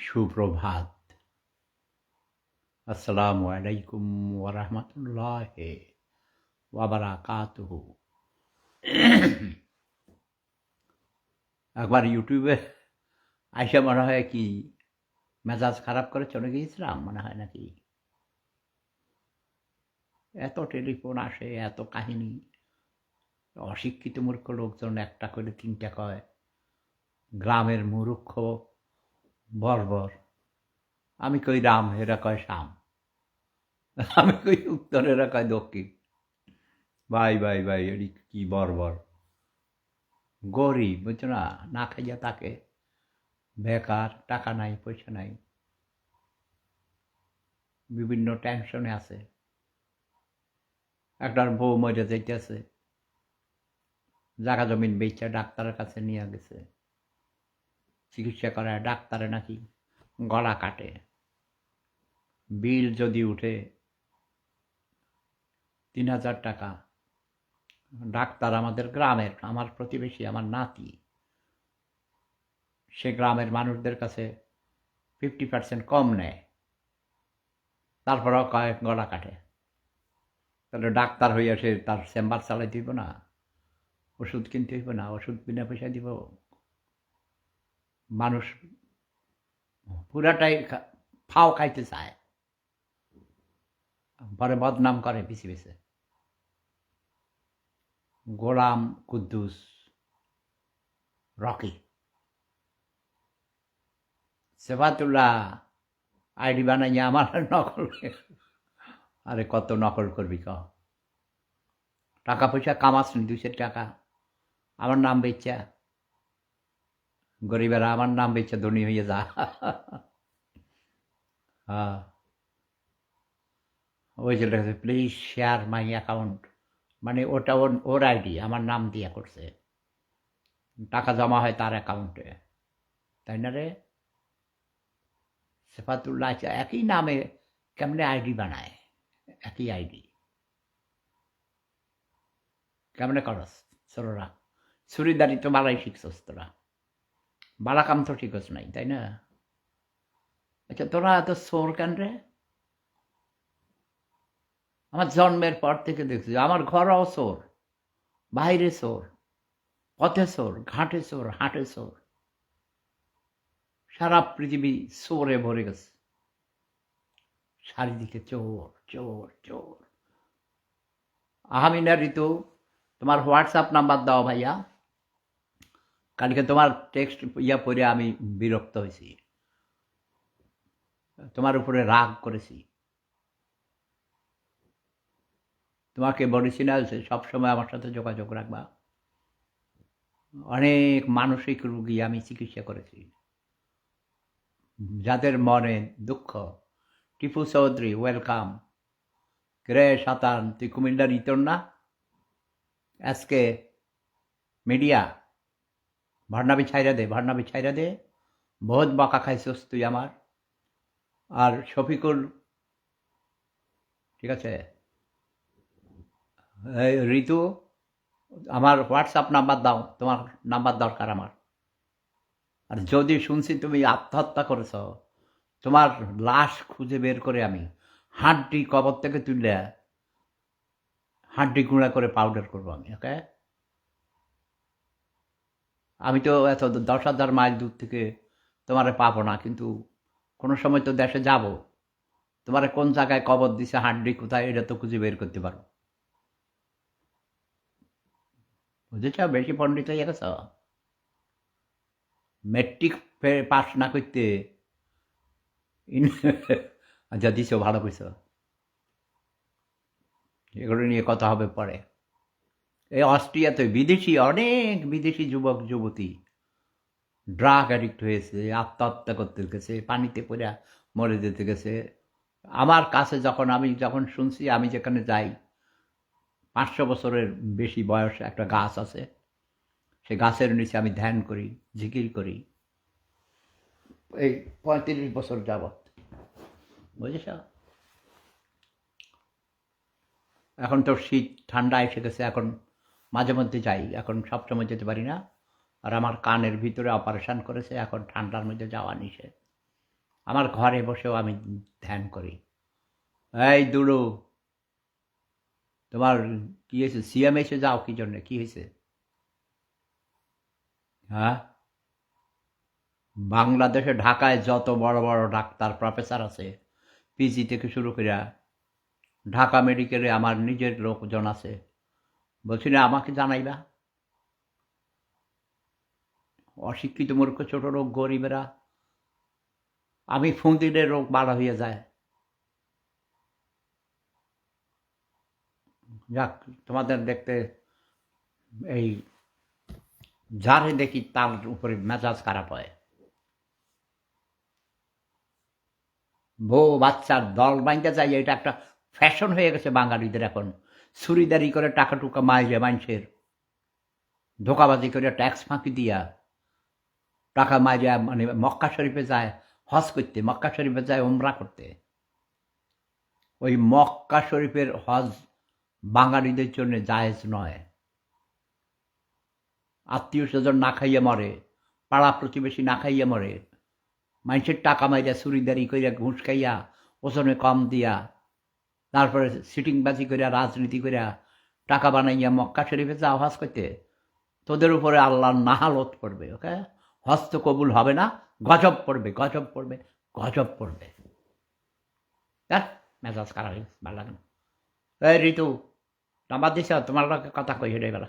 সুপ্রভাত। আসসালামু আলাইকুম ওরহমতুল্লাহ ওয়াবারাকাতুহু। একবার ইউটিউবে আইসা মনে হয় কি মেজাজ খারাপ করে চলে গিয়েছিলাম, মনে হয় নাকি? এত টেলিফোন আসে, এত কাহিনী। অশিক্ষিত মূর্খ লোকজন একটা করে, তিনটা কয়। গ্রামের মূর্খ বর্বর আমি কই রাম, এরা কয় শাম। আমি কই উত্তর, এরা কয় দক্ষিণ। ভাই ভাই ভাই এটি কি বর্বর গরিব, বুঝছ না? না খাইয়া তাকে। বেকার, টাকা নাই, পয়সা নাই। বিভিন্ন টেনশনে আছে। একটার বউ মরে যাইতেছে। জায়গা জমিন বেচা ডাক্তারের কাছে নিয়ে গেছে। চিকিৎসা করায় ডাক্তারে নাকি গলা কাটে। বিল যদি উঠে তিন হাজার টাকা। ডাক্তার আমাদের গ্রামের, আমার প্রতিবেশী, আমার নাতি, সে গ্রামের মানুষদের কাছে ফিফটি পার্সেন্ট কম নেয়। তারপরেও কয়েক গলা কাটে। তাহলে ডাক্তার হইয়া সে তার চেম্বার চালাই দিব না, ওষুধ কিনতে হইব না, ওষুধ বিনা পয়সা দিব। মানুষ পুরাটাই ফাও খাইতে চায়। পরে বদনাম করে পিছে পিছে। গোলাম কুদ্দুস, রকি। সেফাতুল্লাহ, আইডি বানাইয়া আমার নকল আরে কত নকল করবি ক? টাকা পয়সা কামাচ্ছেন দুশো টাকা। আমার নাম বেচা। গরিবেরা আমার নাম বেচে ধনী হয়ে যা। হ্যাঁ। ওই লেখা প্লিজ শেয়ার মাই অ্যাকাউন্ট মানে ওটা ওর ওর আইডি আমার নাম দিয়া করছে। টাকা জমা হয় তার অ্যাকাউন্টে তাই না রে? সেফাতুল্লাহ আছে একই নামে কেমনে আইডি বানায়? একই আইডি কেমনে করস? ছোটরা ছুরিদারি তো বালাই শিখছস তোরা। বালা কাম তো ঠিক নাই, তাই না? আচ্ছা তোরা এত সোর কেন রে? আমার জন্মের পর থেকে দেখছি, আমার ঘরও সোর বাইরে সোর পথে সোর ঘাটে সোর হাটে সোর সারা পৃথিবী সোরে ভরে গেছে। চারিদিকে চোর চোর চোর। আহামিনা ঋতু, তোমার হোয়াটসঅ্যাপ নাম্বার দাও ভাইয়া। কালকে তোমার টেক্সট ইয়া পড়ে আমি বিরক্ত হয়েছি। তোমার উপরে রাগ করেছি। তোমাকে বলেছি না সবসময় আমার সাথে যোগাযোগ রাখবা। অনেক মানসিক রুগী আমি চিকিৎসা করেছি। যাদের মনে দুঃখ, টিপু চৌধুরী ওয়েলকাম রে সাতান, তুই কুমিল্লার ইতর না? আজকে মিডিয়া ভার্নাবি ছাইরা দে ভার্নাবি ছাইরা দে। বহুত বকা খাইছস তুই আমার। আর শফিকুল, ঠিক আছে? ঋতু, আমার হোয়াটসঅ্যাপ নাম্বার দাও, তোমার নাম্বার দরকার আমার। আর যদি শুনছি তুমি আত্মহত্যা করেছ, তোমার লাশ খুঁজে বের করে আমি হাড্ডি কবর থেকে তুললে হাড্ডি গুঁড়া করে পাউডার করব আমি ওকে আমি তো এত দশ হাজার মাইল দূর থেকে তোমারে পাবো না, কিন্তু কোনো সময় তো দেশে যাব। তোমারে কোন জায়গায় কবর দিছে, হাড্ডি কোথায়, এটা তো খুঁজে বের করতে পারো। বুঝেছ? বেশি পণ্ডিত হয়ে গেছ? মেট্রিক পাস না করতে আচ্ছা দিছ, ভালো কইছ। এগুলো নিয়ে কথা হবে পরে। এই অস্ট্রিয়াতে বিদেশি, অনেক বিদেশি যুবক, যুবতী ড্রাগ অ্যাডিক্ট হয়েছে, আত্মহত্যা করতে গেছে, পানিতে পড়ে মরে যেতে গেছে। আমার কাছে যখন আমি যখন শুনছি, আমি যেখানে যাই, পাঁচশো বছরের বেশি বয়স একটা গাছ আছে। সে গাছের নিচে আমি ধ্যান করি, জিকির করি। এই পঁয়ত্রিশ বছর যাবৎ। বুঝেছ? এখন তো শীত ঠান্ডা এসে গেছে, এখন মাঝে মধ্যে যাই। এখন সবসময় যেতে পারি না। আর আমার কানের ভিতরে অপারেশন করেছে, এখন ঠান্ডার মধ্যে যাওয়া নিষেধ। আমার ঘরে বসেও আমি ধ্যান করি। এই দুড়ু তোমার কি হয়েছে? সিএম এসে যাও কি জন্য? কি হয়েছে? হ্যাঁ? বাংলাদেশে, ঢাকায় যত বড় বড় ডাক্তার প্রফেসর আছে পিজি থেকে শুরু করে ঢাকা মেডিকেলে আমার নিজের লোকজন আছে। বলছি না আমাকে জানাইবা। অশিক্ষিত মূর্খ ছোট লোক, গরিবেরা। আমি ফোন দিলে রোগ বাড়া হয়ে যায়। যাক, তোমাদের দেখতে এই যারে দেখি তার উপরে মেজাজ খারাপ হয়। বউ বাচ্চার দল বাইন্দা চাই এটা একটা ফ্যাশন হয়ে গেছে বাঙালিদের এখন। চুরিদারি করে টাকা টুকা মাইরে মানুষের। ধোকাবাজি করে ট্যাক্স ফাঁকি দিয়া টাকা মাইরা মানে মক্কা শরীফে যায়, হজ করতে, মক্কা শরীফে যায় ওমরা করতে। ওই মক্কা শরীফের হজ বাঙালিদের জন্য জায়েজ নয়। আত্মীয় স্বজন না খাইয়া মরে, পাড়া প্রতিবেশী না খাইয়া মরে, মানুষের টাকা মাইরা চুরিদারি কইরা ঘুষ খাইয়া ওজনে কম দিয়া তারপরে সিটিংবাজি করিয়া রাজনীতি করিয়া টাকা বানাইয়া মক্কা শরীফে যা হজ করতে, তোদের উপরে আল্লাহ নাহালত পড়বে, ওকে? হস্ত কবুল হবে না, গজব পড়বে গজব পড়বে গজব পড়বে। হ্যাঁ মেজাজ হয়ে ভালো লাগে না। এই ঋতু নাম্বার দিছ তোমার কথা কই হেঁটে গেলা